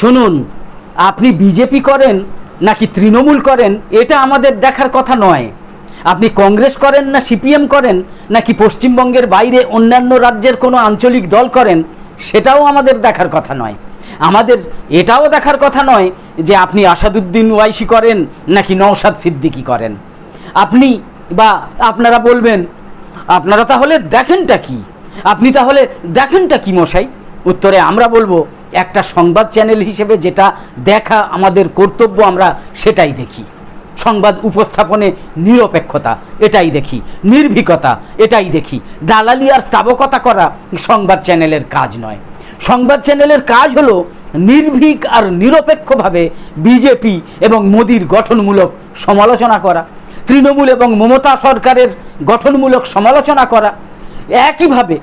শুনুন, আপনি বিজেপি করেন নাকি তৃণমূল করেন, এটা আমাদের দেখার কথা নয়। আপনি কংগ্রেস করেন না সিপিএম করেন, নাকি পশ্চিমবঙ্গের বাইরে অন্যান্য রাজ্যের কোনো আঞ্চলিক দল করেন, সেটাও আমাদের দেখার কথা নয়। আমাদের এটাও দেখার কথা নয় যে আপনি আসাদুদ্দিন ওয়াইসি করেন নাকি নওশাদ সিদ্দিকি করেন। আপনি বা আপনারা বলবেন, আপনারা তাহলে দেখেনটা কি? আপনি তাহলে দেখেনটা কি মশাই? উত্তরে আমরা বলব একটা সংবাদ চ্যানেল হিসেবে যেটা দেখা আমাদের কর্তব্য, আমরা সেটাই দেখি। সংবাদ উপস্থাপনে নিরপেক্ষতা, এটাই দেখি। নির্ভীকতা, এটাই দেখি। দালালি আর স্থাবকতা করা সংবাদ চ্যানেলের কাজ নয়। সংবাদ চ্যানেলের কাজ হলো নির্ভীক আর নিরপেক্ষভাবে বিজেপি এবং মোদির গঠনমূলক সমালোচনা করা, তৃণমূল এবং মমতা সরকারের গঠনমূলক সমালোচনা করা। একইভাবে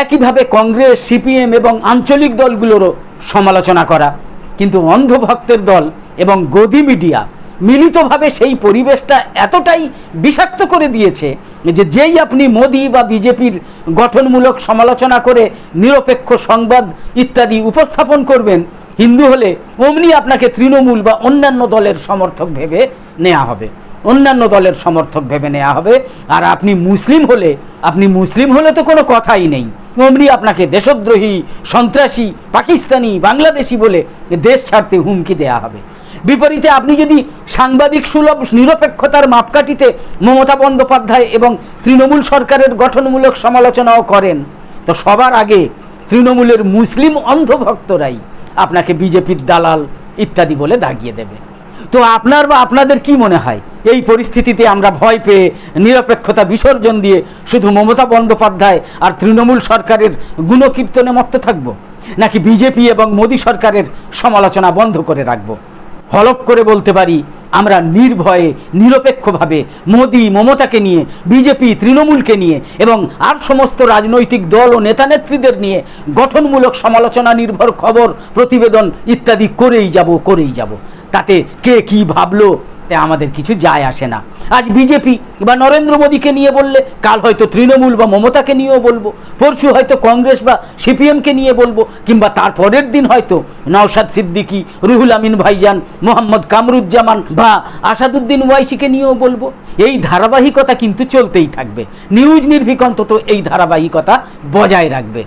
একইভাবে কংগ্রেস, সিপিএম এবং আঞ্চলিক দলগুলোরও সমালোচনা করা। কিন্তু অন্ধভক্তের দল এবং গদি মিডিয়া মিলিতভাবে সেই পরিবেশটা এতটাই বিষাক্ত করে দিয়েছে যে যেই আপনি মোদি বা বিজেপির গঠনমূলক সমালোচনা করে নিরপেক্ষ সংবাদ ইত্যাদি উপস্থাপন করবেন, হিন্দু হলে অমনি আপনাকে তৃণমূল বা অন্যান্য দলের সমর্থক ভেবে নেওয়া হবে। অন্যান্য দলের সমর্থক ভেবে নেওয়া হবে। আর আপনি মুসলিম হলে, আপনি মুসলিম হলে তো কোনো কথাই নেই। অমনি আপনাকে দেশদ্রোহী, সন্ত্রাসী, পাকিস্তানি, বাংলাদেশি বলে দেশ ছাড়তে হুমকি দেয়া হবে। বিপরীতে আপনি যদি সাংবাদিক সুলভ নিরপেক্ষতার মাপকাঠিতে মমতা বন্দ্যোপাধ্যায় এবং তৃণমূল সরকারের গঠনমূলক সমালোচনাও করেন, তো সবার আগে তৃণমূলের মুসলিম অন্ধভক্তরাই আপনাকে বিজেপির দালাল ইত্যাদি বলে দাগিয়ে দেবে। তো আপনার বা আপনাদের কি মনে হয়? এই পরিস্থিতিতে আমরা ভয় পেয়ে, নিরপেক্ষতা বিসর্জন দিয়ে শুধু মমতা বন্দ্যোপাধ্যায় আর তৃণমূল সরকারের গুণকীর্তনে মত্ত থাকব? নাকি বিজেপি এবং মোদী সরকারের সমালোচনা বন্ধ করে রাখব? হলপ করে বলতে পারি, আমরা নির্ভয়ে, নিরপেক্ষভাবে মোদি, মমতাকে নিয়ে বিজেপি তৃণমূলকে নিয়ে এবং আর সমস্ত রাজনৈতিক দল ও নেতানেত্রীদের নিয়ে গঠনমূলক সমালোচনা, নির্ভর খবর, প্রতিবেদন ইত্যাদি করেই যাব করেই যাব। তাতে কে কি ভাবলো, তে আমাদের কিছু যায় আসে না। আজ বিজেপি বা নরেন্দ্র মোদীকে নিয়ে বললে, কাল হয়তো তৃণমূল বা মমতাকে নিয়েও বলব, পরশু হয়তো কংগ্রেস বা সিপিএমকে নিয়ে বলব, কিংবা তার পরের দিন হয়তো নওশাদ সিদ্দিকী, রুহুল আমিন ভাইজান, মোহাম্মদ কামরুজ্জামান বা আসাদুদ্দিন ওয়াইসিকে নিয়েও বলব। এই ধারাবাহিকতা কিন্তু চলতেই থাকবে। নিউজ নির্ভীক অন্তত এই ধারাবাহিকতা বজায় রাখবে।